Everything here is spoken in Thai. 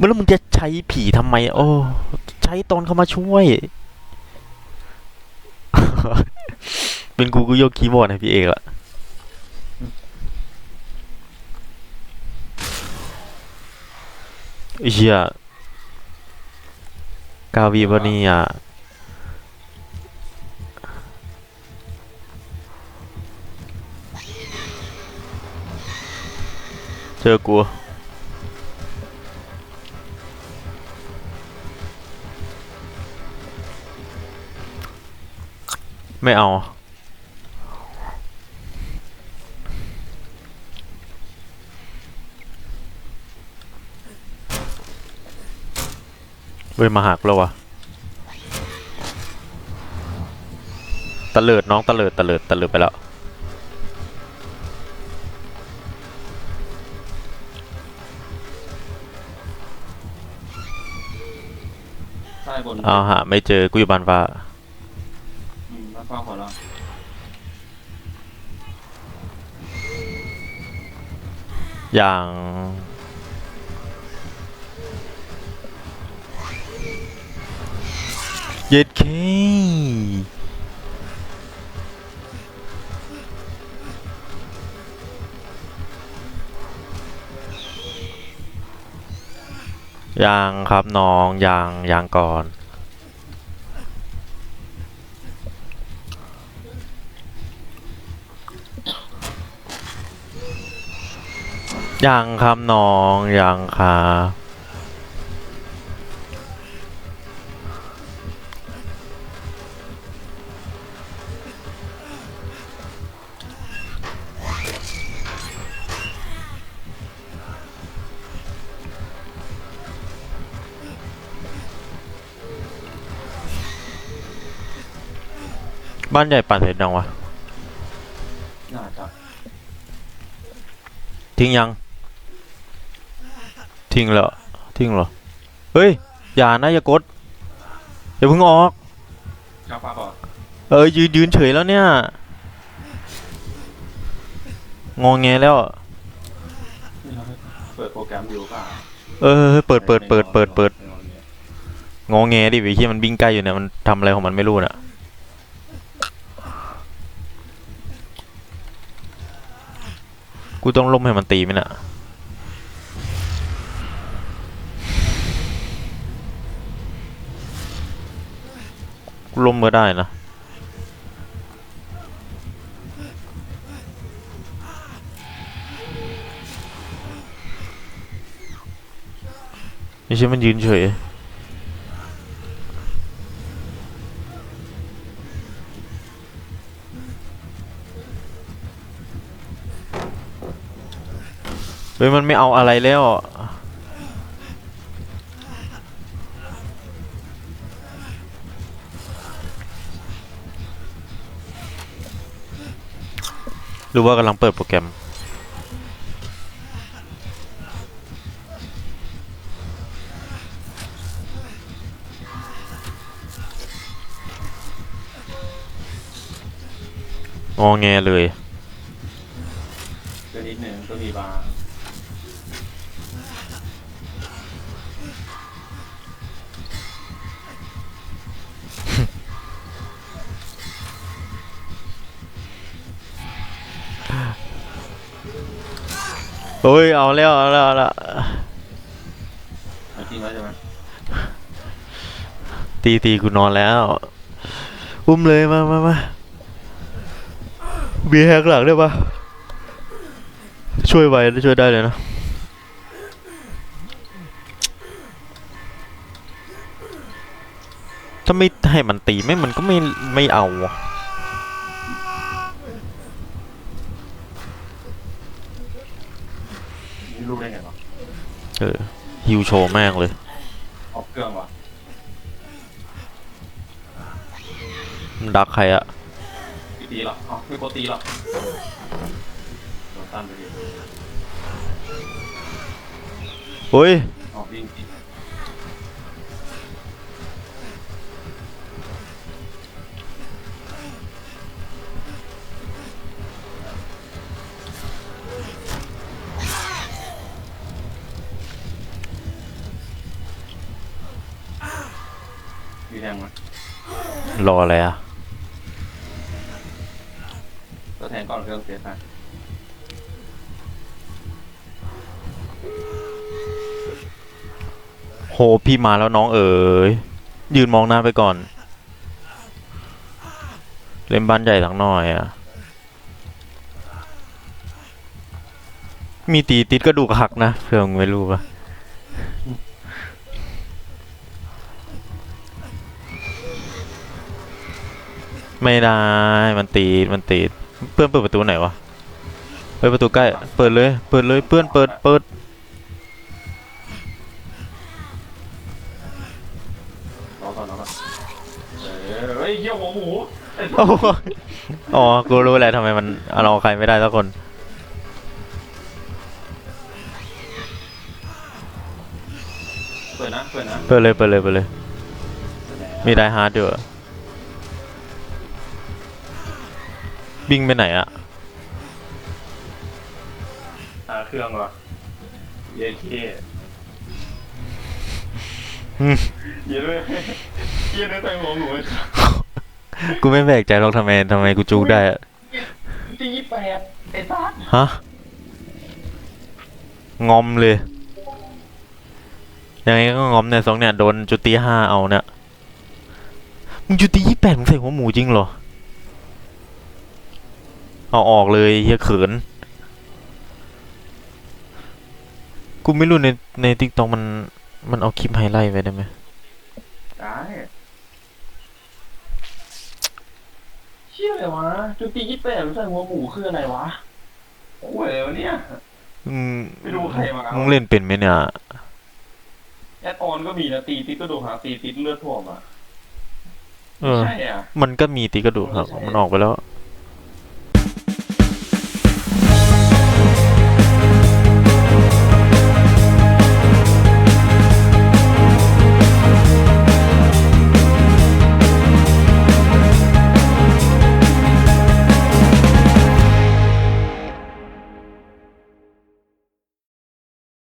มึงแล้วมึงจะใช้ผีทำไม โอ้ ใช้ตอนเขามาช่วย เป็นกูกูโยกคีย์บอร์ดให้พี่เอกละไอ้เหี้ยกาวีบนี่อะเจอกู ไม่เอา เว้ย มาหักแล้ววะตะเลิดน้องตะเลิดตะเลิดตะเลิดไปแล้วใต้บนเอาหาไม่เจอ กูอยู่บ้านฟ้า อืมแล้วฟ้อเราอย่าง เย็ดเคยังครับน้องยังยังก่อน ยังครับน้องยังครับบ้านใหญ่ปั่นเสร็จยังวะน่าจะทิ้งยัง ทิ้งเหรอทิ้งเหรอ เฮ้ย อย่านะอย่ากด อย่าเพิ่งออกกล้าฟ้าก่อนเออยืนยืนเฉยแล้วเนี่ย งองแงแล้วนี่เราเปิดโปรแกรมอยู่เปล่าเออ เปิดเปิดเปิดเปิดเปิดในนอนเนี่ยงองแงดิวิที่มันวิ่งใกล้อยู่เนี่ยมันทำอะไรของมันไม่รู้น่ะ กูต้องล้มให้มันตีไหมน่ะ ล้มก็ได้นะไม่ใช่มันยืนเฉยเฮ้ยมันไม่เอาอะไรแล้ว รือว่ากำลังเปิดโปรแกรม งอแงเลย ก็นิดหนึ่งก็มีบาร์ เฮ้ยเอาแล้วเอาแล้วเอาแล้วเอาจริงแล้วใช่ไหมตีตีกูนอนแล้ว อุ้มเลยมามามาเบียร์แฮกหลังได้ปะช่วยไว้ช่วยได้เลยนะ ถ้าไม่ให้มันตีไม่มันก็ไม่ไม่เอาอะ นี่รู้ได้ไงวะเออฮิวโชว์แม่งเลย ออกเครื่องวะมันดักใครอะตีตีหรออ๋อไม่โคตรตีหรอกโดนตันไปดิเฮ้ย ออกยิงตี แดงมารออะไรอะ ตัวแทนก่อนเครื่องเสียไปโหพี่มาแล้วน้องเอ๋ยยืนมองหน้าไปก่อน เล่นบ้านใหญ่สักหน่อยอะ มีตีติดกระดูกหักนะเพื่อนไม่รู้ปะ ไม่ได้ มันตีดมันตีดเพื่อนเปิดประตูไหนวะ เปิดประตูใกล้ เปิดเลย เปิดเลย เพื่อนเปิด เปิด รอก่อนรอก่อนเออเฮ้ยเยี่ยวหัวหมูไอ้โอ้โหอ๋อ กูรู้แล้วทำไมมันเอาใครไม่ได้สักคน เปิดนะเปิดนะเปิดเลย เปิดเลย เปิดเลย มีไดฮาร์ดอยู่ อะบิงไปไหนอะหาเครื่องวะเย้เคอืมเย้ด้วยเย้ด้วยใส่หัวหมูกูไม่แปลกใจหรอกทำไมทำไมกูจูกได้อะตีแปดไอ้ซัดฮะงอมเลยยังไงก็งอมเนี่ยสองเนี่ยโดนจุดตีห้าเอาเนี่ยมึงจุดตียี่แปดมึงใส่หัวหมูจริงเหรอ เอาออกเลยเฮียเขิน กูไม่รู้ในในติ๊กต็อกมัน มันเอาคลิปไฮไลท์ไว้ได้ไหมได้เชี่ยอะไรวะจุดตียี่แปดใส่หัวหมูคืออะไรวะโอ้ยอะไรวะเนี่ย อืมไม่รู้ใครมาเอามึมึงเล่นเป็นไหมเนี่ยแอดออนก็มีนะตีติดก็ดูหาตีติดเลือดท่วมอะเออ ใช่อะ มันก็มีตีกระดูกครับมันออกไปแล้วไ